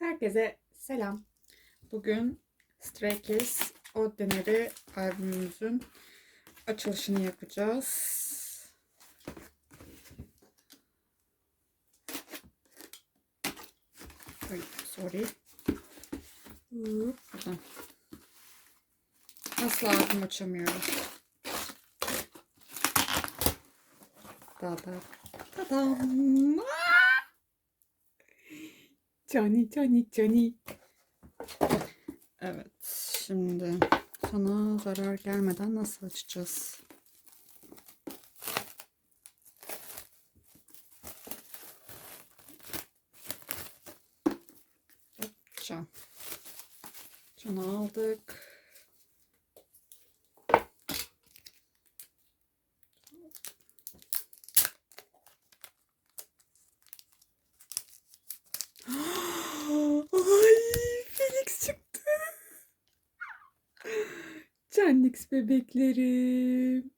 Herkese selam. Bugün Stray Kids Ordinary albümümüzün açılışını yapacağız. Ay, sorry. Buradan. Asla albüm açamıyoruz. Da da. Tadam. Johnny, Johnny, Johnny. Evet, şimdi sana zarar gelmeden nasıl açacağız? Can. Canı aldık. Ay Felix çıktı. Canlix bebeklerim.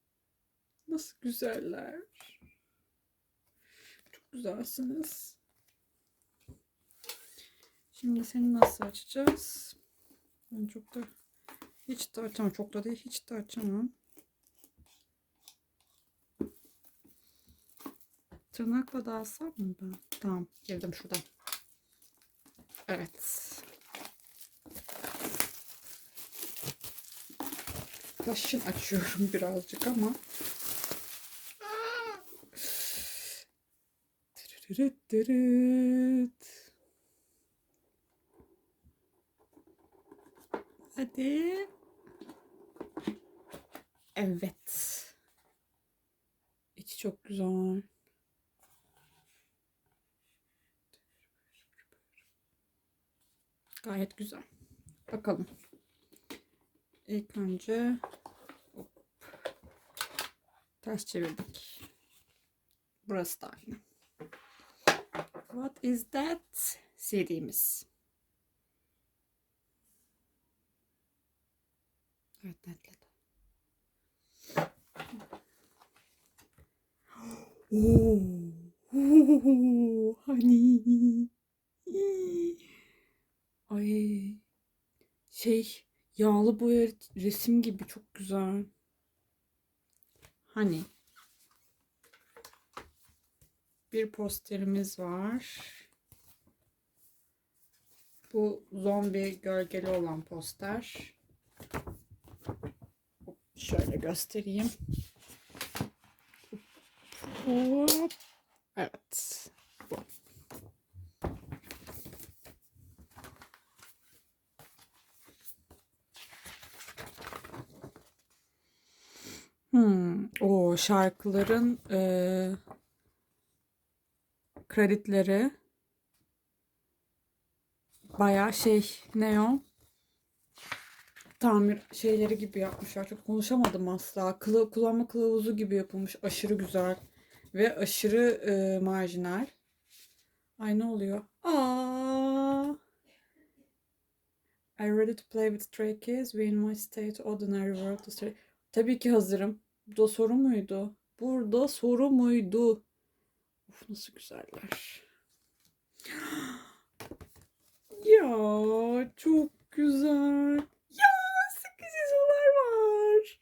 Nasıl güzeller. Çok güzelsiniz. Şimdi seni nasıl açacağız? Ben çok da hiç de açamam. Çok da değil hiç de açamam. Tırnakla da alsam mı ben? Tamam girdim şuradan. Evet. Taşın açıyorum birazcık ama. Tırırıt tırıt. Hadi. Evet. İçi çok güzel. Gayet güzel. Bakalım. İlk önce hop, ters çevirdik. Burası da aynı. What is that? Serimiz. Evet netledi. Oo. Oo, Hani. Ay. Şey yağlı boya resim gibi çok güzel. Hani bir posterimiz var. Bu zombi gölgeli olan poster. Şöyle göstereyim. Evet. Bu. Hmm, o şarkıların eee kredileri bayağı şey ne o? Tamir şeyleri gibi yapmışlar. Çok konuşamadım asla. Kılı, kullanma kılavuzu gibi yapılmış. Aşırı güzel ve aşırı eee, marjinal. Ay ne oluyor? Aa! You ready to play with stray kids? We in my state ordinary world to stray... Tabii ki hazırım. Burada soru muydu? Burada soru muydu? Of nasıl güzeller. Ya çok güzel. Ya sizolar var.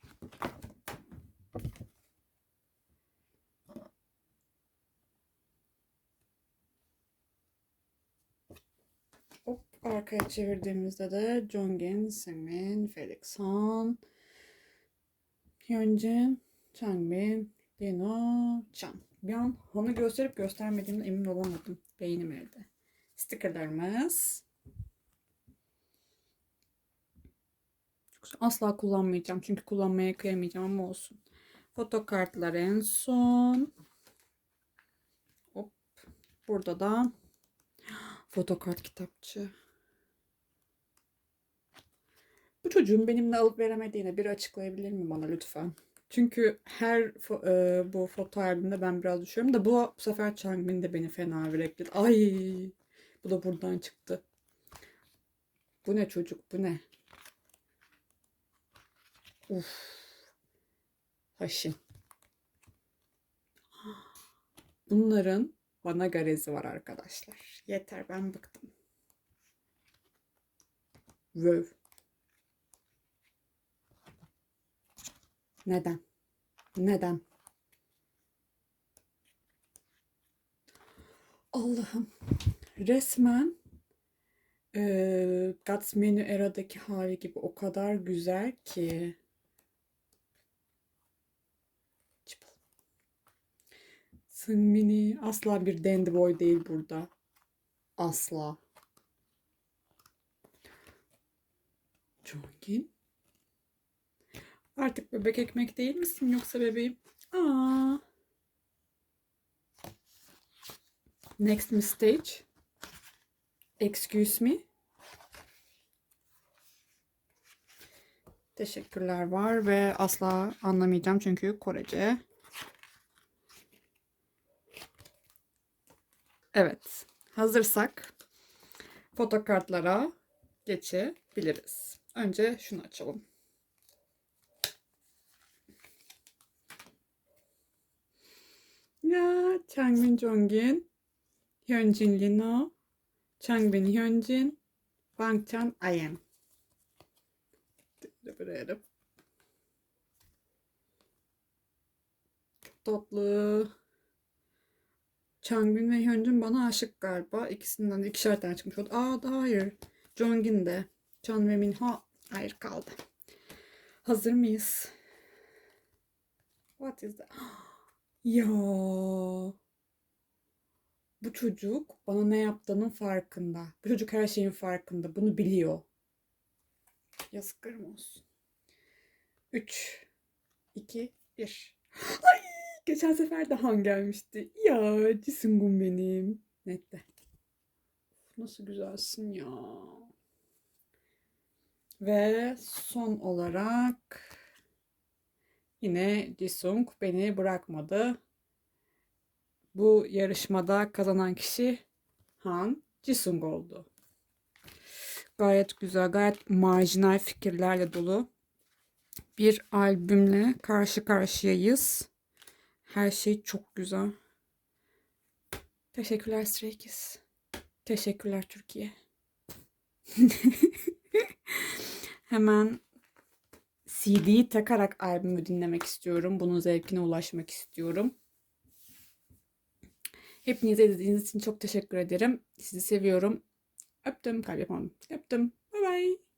Hop arkaya çevirdiğimizde de Jongin, Semin, Felix Han, Hyunjin, Changbin, Lino, Chan. Bir an Han'ı gösterip göstermediğimden emin olamadım. Beynim evde. Stickerlarımız. Asla kullanmayacağım. Çünkü kullanmaya kıyamayacağım ama olsun. Fotokartlar en son. Hop. Burada da fotokart kitapçı. Bu çocuğun benimle alıp veremediğini biri açıklayabilir mi bana lütfen? Çünkü her fo- e, bu foto albümünde ben biraz düşüyorum da bu, bu sefer Changbin de beni fena yürekledi. Ay bu da buradan çıktı. Bu ne çocuk bu ne? Uf. Haşin. Bunların bana garezi var arkadaşlar. Yeter ben bıktım. Vöv. Neden? Neden? Allah'ım. Resmen eee God's Menu Era'daki hali gibi o kadar güzel ki. Çıpıl. Sungmin'i asla bir dandy boy değil burada. Asla. Jongin. Artık bebek ekmek değil misin yoksa bebeğim? Aa. Next mi stage? Excuse me. Teşekkürler var ve asla anlamayacağım çünkü Korece. Evet. Hazırsak fotokartlara geçebiliriz. Önce şunu açalım. Ya Changbin Jongin, Hyunjin Lino, Changbin Hyunjin, Bangchan Ayem. Buraya tatlı. Changbin ve Hyunjin bana aşık galiba. İkisinden de ikişer tane çıkmış oldu. Aa da hayır. Jongin de. Chan ve Minho hayır kaldı. Hazır mıyız? What is that? Ya bu çocuk bana ne yaptığının farkında. Bu çocuk her şeyin farkında. Bunu biliyor. Yazıklarım olsun. 3, 2, 1. Ay, geçen sefer de Han gelmişti. Ya Jisungum benim. Nette. Nasıl güzelsin ya. Ve son olarak yine Jisung beni bırakmadı. Bu yarışmada kazanan kişi Han Jisung oldu. Gayet güzel, gayet marjinal fikirlerle dolu bir albümle karşı karşıyayız. Her şey çok güzel. Teşekkürler Stray. Teşekkürler Türkiye. Hemen CD'yi takarak albümü dinlemek istiyorum. Bunun zevkine ulaşmak istiyorum. Hepinize izlediğiniz için çok teşekkür ederim. Sizi seviyorum. Öptüm. Kalp yapamadım. Öptüm. Bye bye.